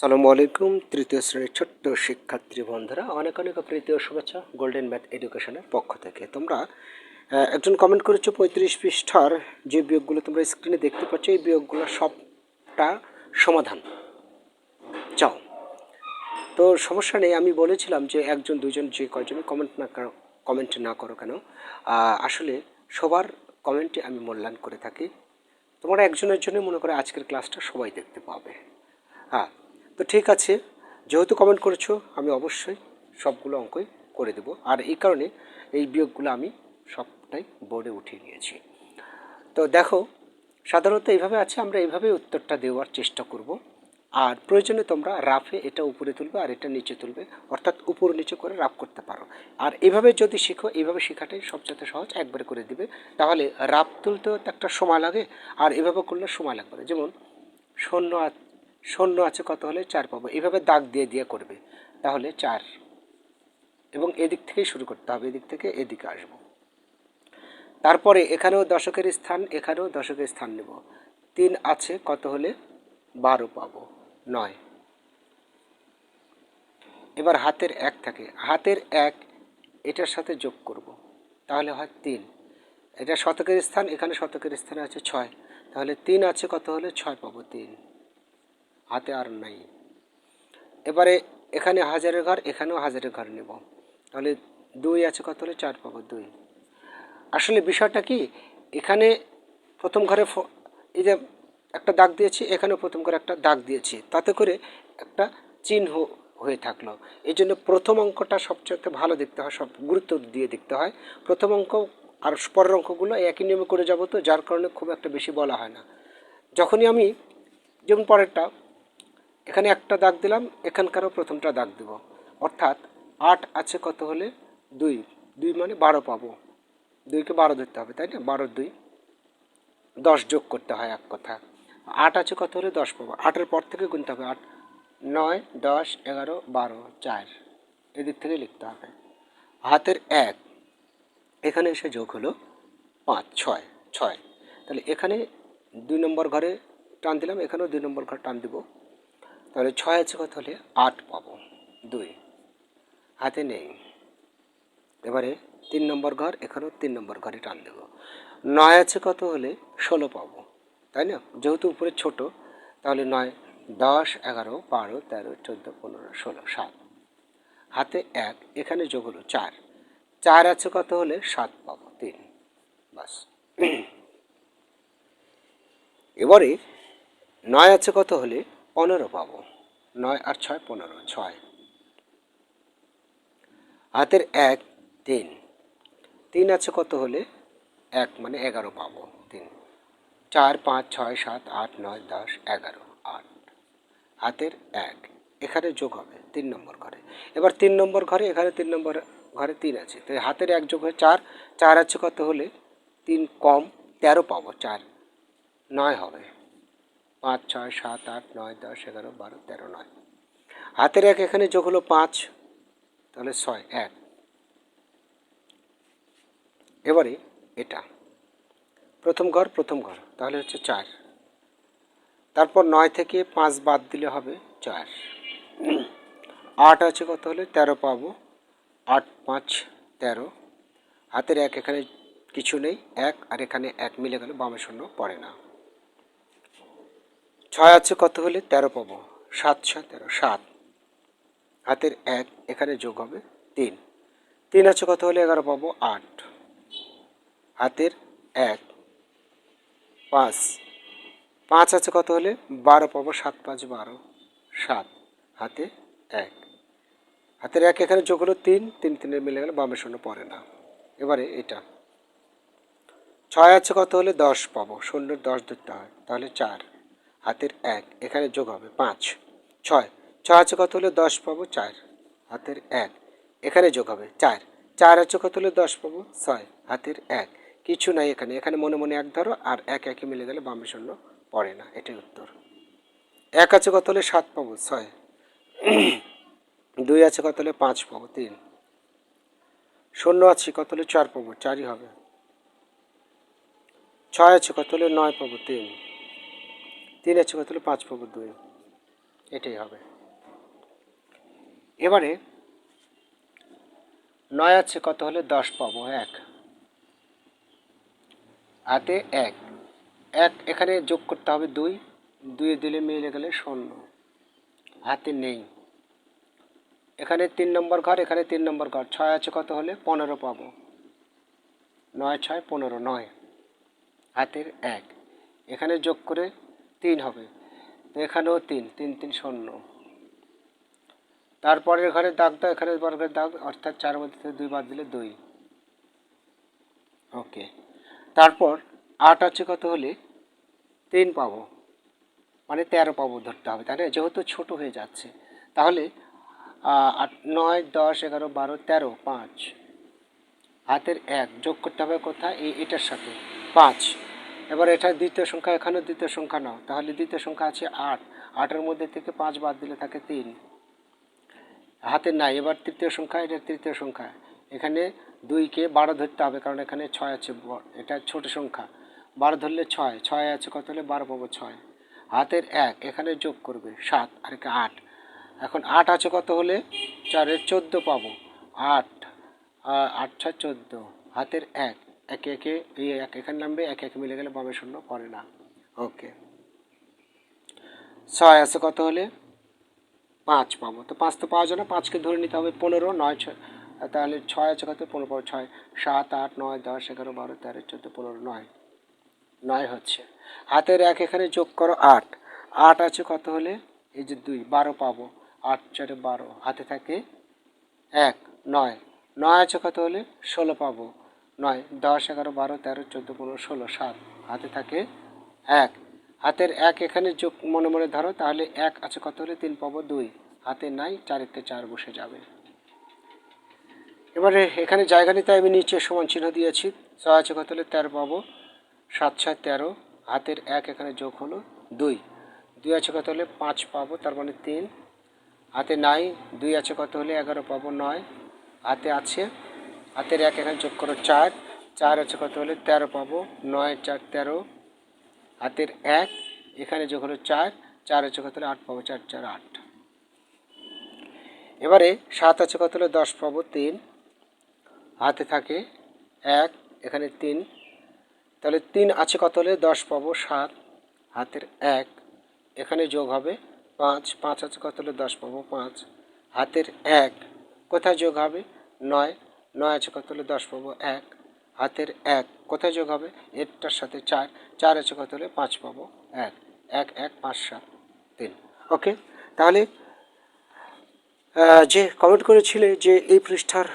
সালামু আলাইকুম, তৃতীয় শ্রেণির ছোট্ট শিক্ষার্থী বন্ধুরা। অনেক অনেক প্রীতীয় শুভেচ্ছা গোল্ডেন ম্যাথ এডুকেশনের পক্ষ থেকে। তোমরা একজন কমেন্ট করেছ পঁয়ত্রিশ পৃষ্ঠার যে বিয়োগগুলো তোমরা স্ক্রিনে দেখতে পাচ্ছ, এই বিয়োগগুলো সবটা সমাধান। চাও তো সমস্যা নেই, আমি বলেছিলাম যে একজন দুজন যে কয়জনই কমেন্ট না কমেন্ট না করো কেন। আসলে সবার কমেন্টে আমি মূল্যায়ন করে থাকি। তোমরা একজনের জন্য মনে করে আজকের ক্লাসটা সবাই দেখতে পাবে। হ্যাঁ তো ঠিক আছে, যেহেতু কমেন্ট করেছ, আমি অবশ্যই সবগুলো অঙ্কই করে দেব। আর এই কারণে এই বিয়োগগুলো আমি সবটাই বোর্ডে উঠিয়ে নিয়েছি। তো দেখো, সাধারণত এইভাবে আছে, আমরা এইভাবেই উত্তরটা দেওয়ার চেষ্টা করব। আর প্রয়োজনে তোমরা রাফে এটা উপরে তুলবে আর এটা নিচে তুলবে, অর্থাৎ উপর নিচে করে রাফ করতে পারো। আর এভাবে যদি শিখো, এইভাবে শেখাটাই সবচেয়ে সহজ, একবারে করে দিবে। তাহলে রাফ তুলতেও তো একটা সময় লাগে, আর এভাবে করলে সময় লাগবে যেমন, শূন্য আ- শূন্য আছে কত হলে চার পাবো। এইভাবে দাগ দিয়ে দিয়ে করবে। তাহলে চার। এবং এদিক থেকেই শুরু করতে হবে, এদিক থেকে এদিকে আসব। তারপরে এখানেও দশকের স্থান, এখানেও দশকের স্থান নেব। তিন আছে কত হলে? বারো পাবো। নয়। এবার হাতের এক থাকে। হাতের এক, এটার সাথে যোগ করব। তাহলে হয় তিন। এটা শতকের স্থান, এখানে শতকের স্থানে আছে ছয়। তাহলে তিন আছে কত হলে? ছয় পাবো তিন। হাতে আর নাই। এবারে এখানে হাজারের ঘর, এখানেও হাজারের ঘর নেব। তাহলে দুই আছে কত হলে চার পাবো দুই। আসলে বিষয়টা কি, এখানে প্রথম ঘরে এই যে একটা দাগ দিয়েছি, এখানে প্রথম ঘরে একটা দাগ দিয়েছি। তাতে করে একটা চিহ্ন হয়ে থাকল। এই জন্য প্রথম অঙ্কটা সবচেয়ে ভালো দেখতে হয়, সব গুরুত্ব দিয়ে দেখতে হয়। প্রথম অঙ্ক আর পরের অঙ্কগুলো একই নিয়মে করে যাব তো, যার কারণে খুব একটা বেশি বলা হয় না। যখনই আমি, যেমন পরেরটা এখানে একটা দাগ দিলাম, এখানকারও প্রথমটা দাগ দেব। অর্থাৎ আট আছে কত হলে? দুই। দুই মানে বারো পাবো। দুইকে বারো ধরতে হবে, তাই না? বারো, দুই। দশ যোগ করতে হয় এক কথা। আট আছে কত হলে? দশ পাবো। আটের পর থেকে গুনতে হবে আট। নয়, দশ, এগারো, বারো, চার। এদিক থেকে লিখতে হবে। হাতের এক। এখানে এসে যোগ হলো পাঁচ, ছয় ছয়। তাহলে এখানে দুই নম্বর ঘরে টান দিলাম, এখানেও দুই নম্বর ঘরে টান দিব। তাহলে ছয় আছে কত হলে? আট পাবো। দুই। হাতে নেই। এবারে তিন নম্বর ঘর, এখানেও তিন নম্বর ঘরে টান দেবো। নয় আছে কত হলে? ষোলো পাবো। তাই না? যেহেতু উপরে ছোট, তাহলে নয়, দশ, এগারো, বারো, তেরো, চোদ্দ, পনেরো, ষোলো, সাত। হাতে এক, এখানে যোগ হলো চার। চার আছে কত হলে? সাত পাবো, তিন। বাস। এবারে নয় আছে কত হলে? পনেরো পাবো। নয় আর ছয় পনেরো, ছয়। হাতের এক, তিন। তিন আছে কত হলে? এক মানে এগারো পাবো, তিন। চার, পাঁচ, ছয়, সাত, আট, নয়, দশ, এগারো, আট। হাতের এক, এখানে যোগ হবে, তিন নম্বর ঘরে। এবার তিন নম্বর ঘরে, এখানে তিন নম্বর ঘরে তিন আছে। তো হাতের এক যোগ হয়ে চার চার আছে কত হলে? তিন কম তেরো পাবো, চার। নয় হবে। পাঁচ, ছয়, সাত, আট, নয়, দশ, এগারো, বারো, তেরো, নয়। হাতের এক এখানে যোগ হলো পাঁচ, তাহলে ছয়, এক। এবারে এটা। প্রথম ঘর প্রথম ঘর, তাহলে হচ্ছে চার। তারপর নয় থেকে পাঁচ বাদ দিলে হবে চার। আট আছে কত হলে? তেরো পাবো। আট, পাঁচ, তেরো। হাতের এক এখানে কিছু নেই, এক, আর এখানে এক মিলে গেলে, বামে শূন্য, পড়ে না। ছয় আছে কত হলে? তেরো পাবো। সাত ছয়, তেরো, সাত। হাতের এক, এখানে যোগ হবে তিন। তিন আছে কত হলে? এগারো পাবো, আট। হাতের এক, পাঁচ। পাঁচ আছে কত হলে? বারো পাবো, সাত, পাঁচ, বারো, সাত। হাতে এক। হাতের এক, এখানে যোগ হলো তিন। তিন, তিনের মিলে গেলে বামে শূন্য পড়ে না। এবারে এটা। ছয় আছে কত হলে? দশ পাবো। শূন্য দশ ধরতে হয়। তাহলে চার। হাতের এক, এখানে যোগ হবে পাঁচ। ছয় ছয় আছে কত হলে দশ পাবো? চার। হাতের এক, এখানে যোগ হবে চার। চার আছে কত হলে দশ পাবো? ছয়। হাতের এক, কিছু নাই এখানে। এখানে মনে মনে এক ধরো, আর এক একে মিলে গেলে বামে শূন্য পড়ে না। এটাই উত্তর। এক আছে কত হলে সাত পাবো? ছয়। দুই আছে কত হলে পাঁচ পাবো? তিন। শূন্য আছে কত হলে চার পাবো? চারই হবে। ছয় আছে কত হলে নয় পাবো? তিন। তিন আছে কত হলে পাঁচ পাবো দুই। এটাই হবে। এবারে নয় আছে কত হলে দশ পাবো? এক। হাতে এক। এক এখানে যোগ করতে হবে দুই। দুই দিলে মিলে গেলে শূন্য। হাতে নেই। এখানে তিন নম্বর ঘর, এখানে তিন নম্বর ঘর। ছয় আছে কত হলে? পনেরো পাবো। নয় ছয় পনেরো, নয়। হাতের এক। এখানে যোগ করে তিন হবে। এখানেও তিন তিন তিন শূন্য। তারপরের ঘরে দাগ দাও এখানে বর্গের দাগ, অর্থাৎ চার মধ্যে দুই, বাদ দিলে দুই। ওকে। তারপর আট আছে কত হলে? তিন পাবো। মানে তেরো পাবো ধরতে হবে তাহলে যেহেতু ছোট হয়ে যাচ্ছে। তাহলে আট, নয়, দশ, এগারো, বারো, তেরো, পাঁচ। হাতের এক, যোগ করতে হবে কোথায়? এই এটার সাথে। পাঁচ। এবার এটা দ্বিতীয় সংখ্যা এখানেও দ্বিতীয় সংখ্যা নাও। তাহলে দ্বিতীয় সংখ্যা আছে আট। আটের মধ্যে থেকে পাঁচ বাদ দিলে থাকে তিন। হাতে নাই, এবার তৃতীয় সংখ্যা, এটা তৃতীয় সংখ্যা। এখানে দুইকে বারো ধরতে হবে, কারণ এখানে ছয় আছে এটা ছোট সংখ্যা। বারো ধরলে ছয় ছয় আছে কত হলে বারো পাবো ছয়। হাতের এক, এখানে যোগ করবে, সাত, আর একে আট। এখন আট আছে কত হলে? চারের চোদ্দ পাবো। আট আট ছয় চোদ্দ। হাতের এক একে একে, এই এক এখানে নামবে, এক এক মিলে গেলে বামে শূন্য পড়ে না। ওকে। ছয় আছে কত হলে? পাঁচ পাবো। তো পাঁচ তো পাওয়া যায় না পাঁচকে ধরে নিতে হবে পনেরো, নয় ছয় তাহলে ছয় আছে কত? পনেরো পাবো ছয়। সাত, আট, নয়, দশ, এগারো, বারো, তেরো, চোদ্দ, পনেরো, নয়। নয় হচ্ছে। হাতের এক এখানে যোগ করো আট। আট আছে কত হলে? এই যে দুই, বারো পাবো। আট চারে বারো। হাতে থাকে এক, নয়। নয় আছে কত হলে? ষোলো পাবো। নয়, দশ, এগারো, বারো, তেরো, চোদ্দ, পনেরো, ষোলো, সাত। হাতে থাকে এক। হাতের এক এখানে যোগ মনে মনে ধরো, তাহলে এক আছে কত হলে তিন পাবো দুই। হাতে নাই চারেরকে চার বসে যাবে। এবারে এখানে জায়গা নিতে আমি নিচে সমান চিহ্ন দিয়েছি। ছয় আছে কত হলে তেরো পাবো। সাত, ছয়, তেরো। হাতের এক এখানে যোগ হলো দুই। দুই আছে কত হলে? পাঁচ পাবো, তার মানে তিন। হাতে নাই, দুই আছে কত হলে? এগারো পাবো, নয়। হাতে আছে হাতের এক এখানে যোগ করো চার। চার আছে কত হলে তেরো পাবো। নয়, চার, তেরো। হাতের এক, এখানে যোগ হলো চার। চার আছে কত হলে আট পাবো। চার চার, আট। এবারে সাত আছে কত হলে দশ পাবো, তিন। হাতে থাকে এক, এখানে তিন। তাহলে তিন আছে কত হলে দশ পাবো, সাত। হাতের এক, এখানে যোগ হবে পাঁচ। পাঁচ আছে কত হলে দশ পাবো, পাঁচ। হাতের এক, কোথায় যোগ হবে? নয়। নয় আছে কত হলে দশ পাবো এক। হাতের এক, কোথায় যোগ হবে? এরটার সাথে চার। চার আছে কত হলে পাঁচ পাবো এক। এক এক, পাঁচ, সাত, তিন। ওকে? তাহলে যে কমেন্ট করেছিলে যে এই পৃষ্ঠার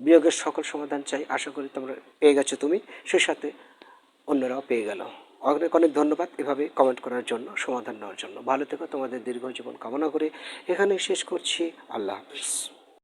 বিয়োগের সকল সমাধান চাই, আশা করি তোমরা পেয়ে গেছো তুমি। সে সাথে অন্যরাও পেয়ে গেল। অনেক অনেক ধন্যবাদ এভাবে কমেন্ট করার জন্য, সমাধান নেওয়ার জন্য। ভালো থেকো, তোমাদের দীর্ঘ জীবন কামনা করে এখানে শেষ করছি। আল্লাহ হাফিজ।